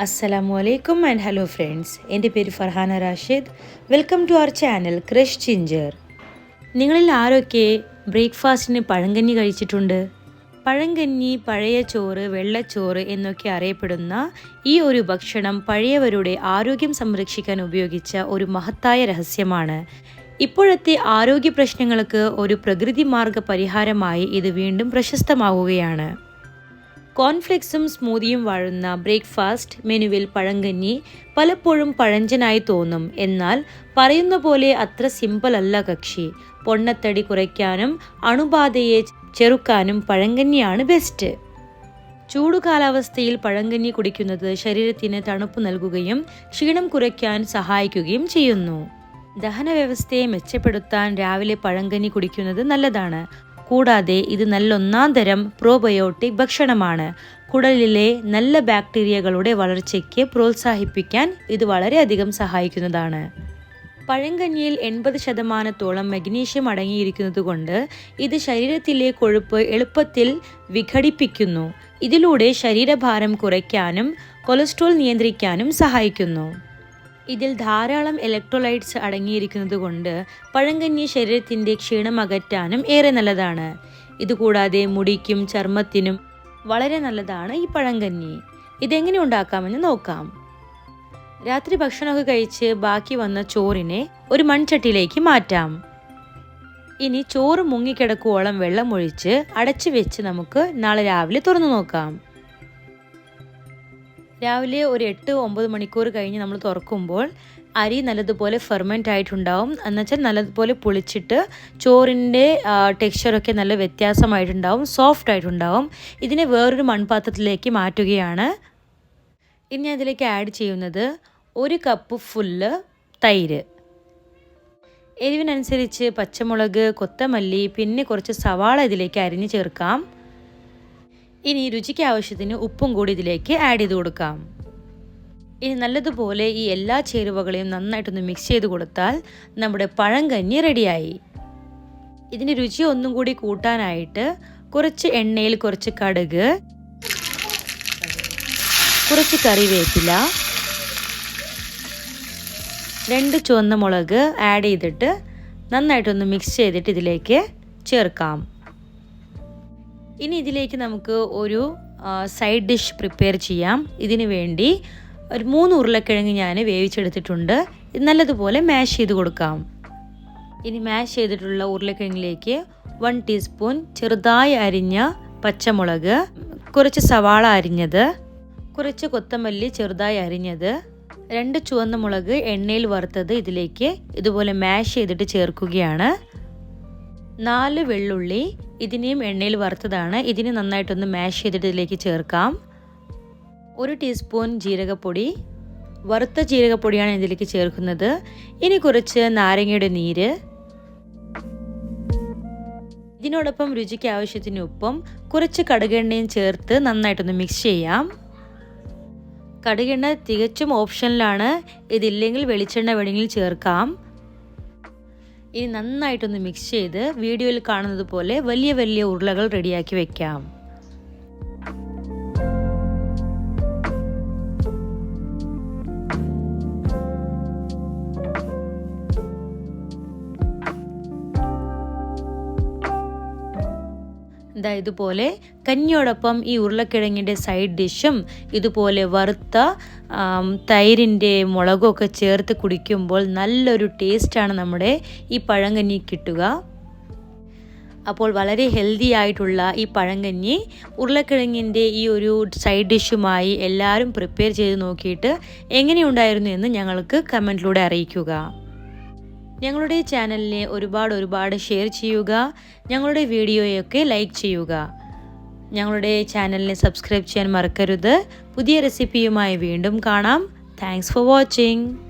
അസ്സലാമു അലൈക്കും and hello friends എന്റെ പേര് Farhana Rashid. Welcome to our channel crush ginger നിങ്ങളിൽ ആരൊക്കെ ബ്രേക്ക്ഫാസ്റ്റിന് പഴങ്കഞ്ഞി കഴിച്ചിട്ടുണ്ട്? പഴങ്കഞ്ഞി പഴയ ചോറ് വെള്ളച്ചോറ് എന്നൊക്കെ അറിയപ്പെടുന്ന ഈ ഒരു ഭക്ഷണം പഴയവരുടെ ആരോഗ്യം സംരക്ഷിക്കാൻ ഉപയോഗിച്ച ഒരു മഹത്തായ രഹസ്യമാണ്. ഇപ്പോഴത്തെ ആരോഗ്യ പ്രശ്നങ്ങൾക്ക് ഒരു പ്രകൃതി മാർഗ പരിഹാരമായി ഇത് വീണ്ടും പ്രശസ്തമാവുകയാണ്. കോൺഫ്ലെക്സും സ്മൂതിയും വാഴുന്ന ബ്രേക്ക്ഫാസ്റ്റ് മെനുവിൽ പഴങ്കഞ്ഞി പലപ്പോഴും പഴഞ്ചനായി തോന്നും. എന്നാൽ പറയുന്ന പോലെ അത്ര സിമ്പിൾ അല്ല കക്ഷി. പൊണ്ണത്തടി കുറയ്ക്കാനും അണുബാധയെ ചെറുക്കാനും പഴങ്കഞ്ഞിയാണ് ബെസ്റ്റ്. ചൂട് കാലാവസ്ഥയിൽ പഴങ്കഞ്ഞി കുടിക്കുന്നത് ശരീരത്തിന് തണുപ്പ് നൽകുകയും ക്ഷീണം കുറയ്ക്കാൻ സഹായിക്കുകയും ചെയ്യുന്നു. ദഹന വ്യവസ്ഥയെ മെച്ചപ്പെടുത്താൻ രാവിലെ പഴങ്കഞ്ഞി കുടിക്കുന്നത് നല്ലതാണ്. കൂടാതെ ഇത് നല്ല ഒന്നാം തരം പ്രോബയോട്ടിക് ഭക്ഷണമാണ്. കുടലിലെ നല്ല ബാക്ടീരിയകളുടെ വളർച്ചയ്ക്ക് പ്രോത്സാഹിപ്പിക്കാൻ ഇത് വളരെയധികം സഹായിക്കുന്നതാണ്. പഴങ്കഞ്ഞിയിൽ എൺപത് ശതമാനത്തോളം മഗ്നീഷ്യം അടങ്ങിയിരിക്കുന്നതുകൊണ്ട് ഇത് ശരീരത്തിലെ കൊഴുപ്പ് എളുപ്പത്തിൽ വിഘടിപ്പിക്കുന്നു. ഇതിലൂടെ ശരീരഭാരം കുറയ്ക്കാനും കൊളസ്ട്രോൾ നിയന്ത്രിക്കാനും സഹായിക്കുന്നു. ഇതിൽ ധാരാളം ഇലക്ട്രോലൈറ്റ്സ് അടങ്ങിയിരിക്കുന്നത് കൊണ്ട് പഴങ്കഞ്ഞി ശരീരത്തിന്റെ ക്ഷീണം അകറ്റാനും ഏറെ നല്ലതാണ്. ഇതുകൂടാതെ മുടിക്കും ചർമ്മത്തിനും വളരെ നല്ലതാണ് ഈ പഴങ്കഞ്ഞി. ഇതെങ്ങനെ ഉണ്ടാക്കാമെന്ന് നോക്കാം. രാത്രി ഭക്ഷണമൊക്കെ കഴിച്ച് ബാക്കി വന്ന ചോറിനെ ഒരു മൺചട്ടിയിലേക്ക് മാറ്റാം. ഇനി ചോറ് മുങ്ങിക്കിടക്കുവോളം വെള്ളമൊഴിച്ച് അടച്ചു വെച്ച് നമുക്ക് നാളെ രാവിലെ തുറന്നു നോക്കാം. രാവിലെ ഒരു എട്ട് ഒമ്പത് മണിക്കൂർ കഴിഞ്ഞ് നമ്മൾ തുറക്കുമ്പോൾ അരി നല്ലതുപോലെ ഫെർമെന്റ് ആയിട്ടുണ്ടാവും. എന്നുവെച്ചാൽ നല്ലതുപോലെ പൊളിച്ചിട്ട് ചോറിന്റെ ടെക്സ്ചറൊക്കെ നല്ല വ്യത്യാസമായിട്ടുണ്ടാവും സോഫ്റ്റ് ആയിട്ടുണ്ടാവും. ഇതിനെ വേറൊരു മൺപാത്രത്തിലേക്ക് മാറ്റുകയാണ്. ഇനി ഞാൻ ഇതിലേക്ക് ആഡ് ചെയ്യുന്നത് ഒരു കപ്പ് ഫുള്ള് തൈര്. എരിവിനനുസരിച്ച് പച്ചമുളക് കൊത്തമല്ലി പിന്നെ കുറച്ച് സവാള ഇതിലേക്ക് അരിഞ്ഞ് ചേർക്കാം. ഇനി രുചിക്ക് ആവശ്യത്തിന് ഉപ്പും കൂടി ഇതിലേക്ക് ആഡ് ചെയ്ത് കൊടുക്കാം. ഇനി നല്ലതുപോലെ ഈ എല്ലാ ചേരുവകളെയും നന്നായിട്ടൊന്ന് മിക്സ് ചെയ്ത് കൊടുത്താൽ നമ്മുടെ പഴങ്കഞ്ഞി റെഡിയായി. ഇതിന് രുചി ഒന്നും കൂടി കൂട്ടാനായിട്ട് കുറച്ച് എണ്ണയിൽ കുറച്ച് കടുക് കുറച്ച് കറിവേപ്പില രണ്ട് ചുവന്ന മുളക് ആഡ് ചെയ്തിട്ട് നന്നായിട്ടൊന്ന് മിക്സ് ചെയ്തിട്ട് ഇതിലേക്ക് ചേർക്കാം. ഇനി ഇതിലേക്ക് നമുക്ക് ഒരു സൈഡ് ഡിഷ് പ്രിപ്പയർ ചെയ്യാം. ഇതിന് വേണ്ടി ഒരു മൂന്ന് ഉരുളക്കിഴങ്ങ് ഞാൻ വേവിച്ചെടുത്തിട്ടുണ്ട്. ഇത് നല്ലതുപോലെ മാഷ് ചെയ്ത് കൊടുക്കാം. ഇനി മാഷ് ചെയ്തിട്ടുള്ള ഉരുളക്കിഴങ്ങിലേക്ക് വൺ ടീസ്പൂൺ ചെറുതായി അരിഞ്ഞ പച്ചമുളക് കുറച്ച് സവാള അരിഞ്ഞത് കുറച്ച് കൊത്തമല്ലി ചെറുതായി അരിഞ്ഞത് രണ്ട് ചുവന്ന മുളക് എണ്ണയിൽ വറുത്തത് ഇതിലേക്ക് ഇതുപോലെ മാഷ് ചെയ്തിട്ട് ചേർക്കുകയാണ്. നാല് വെള്ളുള്ളി ഇതിനെയും എണ്ണയിൽ വറുത്തതാണ്. ഇതിനെ നന്നായിട്ടൊന്ന് മാഷ് ചെയ്തിട്ട് ഇതിലേക്ക് ചേർക്കാം. ഒരു ടീസ്പൂൺ ജീരകപ്പൊടി. വറുത്ത ജീരകപ്പൊടിയാണ് ഇതിലേക്ക് ചേർക്കുന്നത്. ഇനി കുറച്ച് നാരങ്ങയുടെ നീര്. ഇതിനോടൊപ്പം രുചിക്ക് ആവശ്യത്തിന് ഉപ്പും കുറച്ച് കടുകെണ്ണയും ചേർത്ത് നന്നായിട്ടൊന്ന് മിക്സ് ചെയ്യാം. കടുകെണ്ണ തികച്ചും ഓപ്ഷനിലാണ് ഇതില്ലെങ്കിൽ വെളിച്ചെണ്ണ വേണമെങ്കിൽ ചേർക്കാം. ഇനി നന്നായിട്ടൊന്ന് മിക്സ് ചെയ്ത് വീഡിയോയിൽ കാണുന്നത് പോലെ വലിയ വലിയ ഉരുളകൾ റെഡിയാക്കി വെക്കാം. ഇതാ ഇതുപോലെ കഞ്ഞിയോടൊപ്പം ഈ ഉരുളക്കിഴങ്ങിന്റെ സൈഡ് ഡിഷും ഇതുപോലെ വറുത്ത തൈരിന്റെ മുളകൊക്കെ ചേർത്ത് കുടിക്കുമ്പോൾ നല്ലൊരു ടേസ്റ്റാണ് നമ്മുടെ ഈ പഴങ്കഞ്ഞി കിട്ടുക. അപ്പോൾ വളരെ ഹെൽത്തി ആയിട്ടുള്ള ഈ പഴങ്കഞ്ഞി ഉരുളക്കിഴങ്ങിന്റെ ഈ ഒരു സൈഡ് ഡിഷുമായി എല്ലാവരും പ്രിപ്പയർ ചെയ്ത് നോക്കിയിട്ട് എങ്ങനെയുണ്ടായിരുന്നു എന്ന് ഞങ്ങൾക്ക് കമന്റിലൂടെ അറിയിക്കുക. ഞങ്ങളുടെ ചാനലിനെ ഒരുപാട് ഒരുപാട് ഷെയർ ചെയ്യുക. ഞങ്ങളുടെ വീഡിയോയൊക്കെ ലൈക്ക് ചെയ്യുക. ഞങ്ങളുടെ ചാനലിനെ സബ്സ്ക്രൈബ് ചെയ്യാൻ മറക്കരുത്. പുതിയ റെസിപ്പിയുമായി വീണ്ടും കാണാം. Thanks for watching